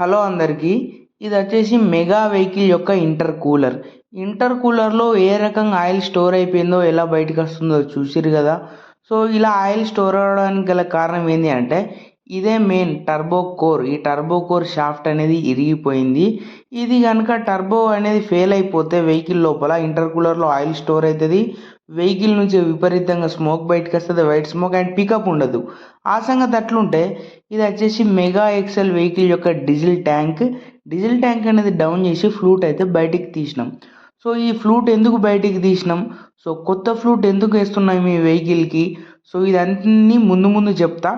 Hello అందరికీ ఇది వచ్చేసి మెగా వెహికల్ యొక్క ఇంటర్ కూలర్. ఇంటర్ కూలర్లో ఏ రకంగా ఆయిల్ స్టోర్ అయిపోయిందో ఎలా బయటకు వస్తుందో చూసిరు కదా. సో ఇలా ఆయిల్ స్టోర్ అవ్వడానికి గల కారణం ఏంటి అంటే ఇదే మెయిన్ టర్బో కోర్. ఈ టర్బో కోర్ షాఫ్ట్ అనేది ఇరిగిపోయింది. ఇది కనుక టర్బో అనేది ఫెయిల్ అయిపోతే వెహికల్ లోపల ఇంటర్ కూలర్లో ఆయిల్ స్టోర్ అవుతుంది వెహికల్ నుంచి విపరీతంగా స్మోక్ బయటకు వస్తుంది వైట్ స్మోక్ అండ్ పికప్ ఉండదు. ఆ సంగతి అట్లుంటే ఇది వచ్చేసి మెగా ఎక్సెల్ వెహికల్ యొక్క డీజిల్ ట్యాంక్. డీజిల్ ట్యాంక్ అనేది డౌన్ చేసి ఫ్లూట్ అయితే బయటికి తీసినాం. సో ఈ ఫ్లూట్ ఎందుకు బయటికి తీసినాం? సో కొత్త ఫ్లూట్ ఎందుకు వేస్తున్నాం ఈ వెహికల్కి? సో ఇదన్నీ ముందు ముందు చెప్తా.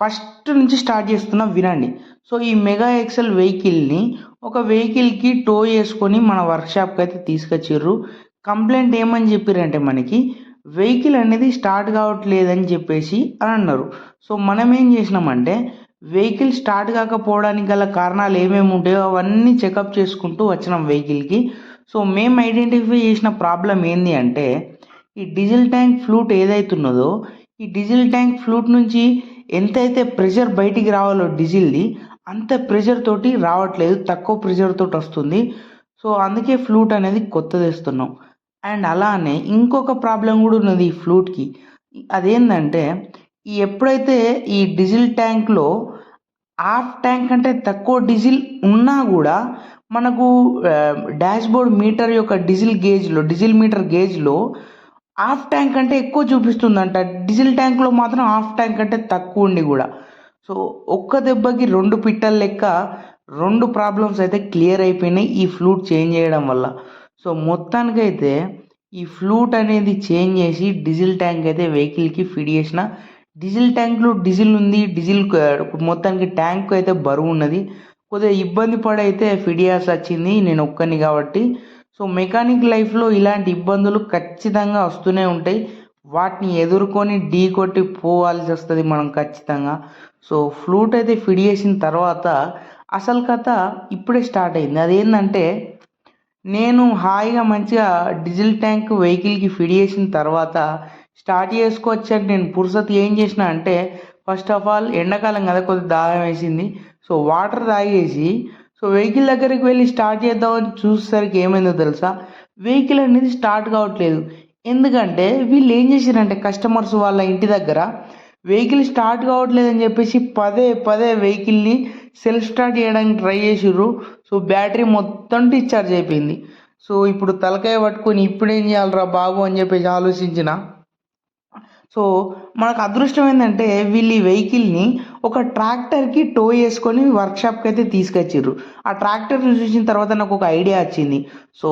ఫస్ట్ నుంచి స్టార్ట్ చేస్తున్నా వినండి సో ఈ మెగా ఎక్సెల్ వెహికల్ని ఒక వెహికల్కి టో చేసుకొని మన వర్క్షాప్కి అయితే తీసుకొచ్చిర్రు. కంప్లైంట్ ఏమని చెప్పారంటే మనకి వెహికల్ అనేది స్టార్ట్ కావట్లేదని చెప్పేసి అని అన్నారు. సో మనం ఏం చేసినామంటే వెహికల్ స్టార్ట్ కాకపోవడానికి గల కారణాలు ఏమేమి ఉంటాయో అవన్నీ చెకప్ చేసుకుంటూ వచ్చినాం వెహికల్కి. సో మేము ఐడెంటిఫై చేసిన ప్రాబ్లం ఏంది అంటే ఈ డీజిల్ ట్యాంక్ ఫ్లూట్ ఏదైతున్నదో ఈ డీజిల్ ట్యాంక్ ఫ్లూట్ నుంచి ఎంతైతే ప్రెషర్ బయటికి రావాలో డీజిల్ది అంత ప్రెషర్ తోటి రావట్లేదు తక్కువ ప్రెషర్ తోటి వస్తుంది. సో అందుకే ఫ్లూట్ అనేది కొత్తది ఇస్తున్నాం అండ్ అలానే ఇంకొక ప్రాబ్లం కూడా ఉన్నది ఈ ఫ్లూట్కి అదేంటంటే ఈ ఎప్పుడైతే ఈ డీజిల్ ట్యాంక్లో హాఫ్ ట్యాంక్ అంటే తక్కువ డీజిల్ ఉన్నా కూడా మనకు డాష్బోర్డ్ మీటర్ యొక్క డీజిల్ గేజ్లో డీజిల్ మీటర్ గేజ్లో హాఫ్ ట్యాంక్ అంటే ఎక్కువ చూపిస్తుందంట. డీజిల్ ట్యాంక్లో మాత్రం హాఫ్ ట్యాంక్ అంటే తక్కువ ఉండి కూడా. సో ఒక్క దెబ్బకి రెండు పిట్టల లెక్క రెండు ప్రాబ్లమ్స్ అయితే క్లియర్ అయిపోయినాయి ఈ ఫ్లూట్ చేంజ్ చేయడం వల్ల. సో మొత్తానికైతే ఈ ఫ్లూట్ అనేది చేంజ్ చేసి డీజిల్ ట్యాంక్ అయితే వెహికల్కి ఫిట్ చేసిన. డీజిల్ ట్యాంక్లో డీజిల్ ఉంది డీజిల్ మొత్తానికి ట్యాంక్ అయితే బరువు ఉన్నది. కొద్దిగా ఇబ్బంది పడైతే ఫిట్ చేయాల్సి వచ్చింది నేను ఒక్కని కాబట్టి. సో మెకానిక్ లైఫ్లో ఇలాంటి ఇబ్బందులు ఖచ్చితంగా వస్తూనే ఉంటాయి. వాటిని ఎదుర్కొని ఢీ కొట్టి పోవాల్సి వస్తుంది మనం ఖచ్చితంగా. సో ఫ్లూట్ అయితే ఫిట్ చేసిన తర్వాత అసలు కథ ఇప్పుడే స్టార్ట్ అయింది. అదేంటంటే నేను హాయిగా మంచిగా డీజిల్ ట్యాంక్ వెహికల్కి ఫిట్ చేసిన తర్వాత స్టార్ట్ చేసుకోవచ్చని నేను పురుసత్ ఏం చేసిన అంటే ఫస్ట్ ఆఫ్ ఆల్ ఎండాకాలం కదా కొద్దిగా దాహం వేసింది. సో వాటర్ తాగేసి సో వెహికల్ దగ్గరికి వెళ్ళి స్టార్ట్ చేద్దామని చూసేసరికి ఏమైందో తెలుసా? వెహికల్ అనేది స్టార్ట్ కావట్లేదు. ఎందుకంటే వీళ్ళు ఏం చేశారంటే కస్టమర్స్ వాళ్ళ ఇంటి దగ్గర వెహికల్ స్టార్ట్ కావట్లేదు అని చెప్పేసి పదే పదే వెహికల్ని సెల్ఫ్ స్టార్ట్ చేయడానికి ట్రై చేసిర్రు. సో బ్యాటరీ మొత్తం డిశ్చార్జ్ అయిపోయింది. సో ఇప్పుడు తలకాయ పట్టుకొని ఇప్పుడేం చేయాలరా బాబు అని చెప్పేసి ఆలోచించిన. సో మనకు అదృష్టం ఏంటంటే వీళ్ళు ఈ వెహికల్ని ఒక ట్రాక్టర్కి టో చేసుకొని వర్క్షాప్కి అయితే తీసుకొచ్చిర్రు. ఆ ట్రాక్టర్ చూసిన తర్వాత నాకు ఒక ఐడియా వచ్చింది. సో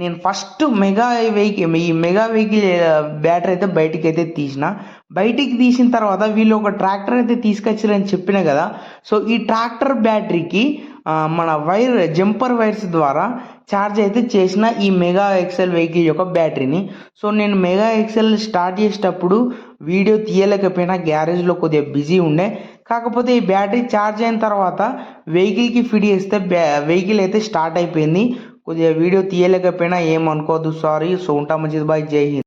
నేను ఫస్ట్ మెగా వెహికల్ ఈ మెగా వెహికల్ బ్యాటరీ అయితే బయటికి అయితే తీసిన. బయటికి తీసిన తర్వాత వీళ్ళు ఒక ట్రాక్టర్ అయితే తీసుకొచ్చారని చెప్పిన కదా. సో ఈ ట్రాక్టర్ బ్యాటరీకి మన వైర్ జంపర్ వైర్స్ ద్వారా ఛార్జ్ అయితే చేసిన ఈ మెగా ఎక్సెల్ వెహికల్ యొక్క బ్యాటరీని సో నేను మెగా ఎక్సెల్ స్టార్ట్ చేసేటప్పుడు వీడియో తీయలేకపోయినా గ్యారేజ్లో కొద్దిగా బిజీ ఉండే. కాకపోతే ఈ బ్యాటరీ ఛార్జ్ అయిన తర్వాత వెహికల్కి ఫిట్ చేస్తే వెహికల్ అయితే స్టార్ట్ అయిపోయింది. కొద్దిగా వీడియో తీయలేకపోయినా ఏమనుకోవద్దు సారీ సో ఉంటా మంచిది బాయ్ జై హింద్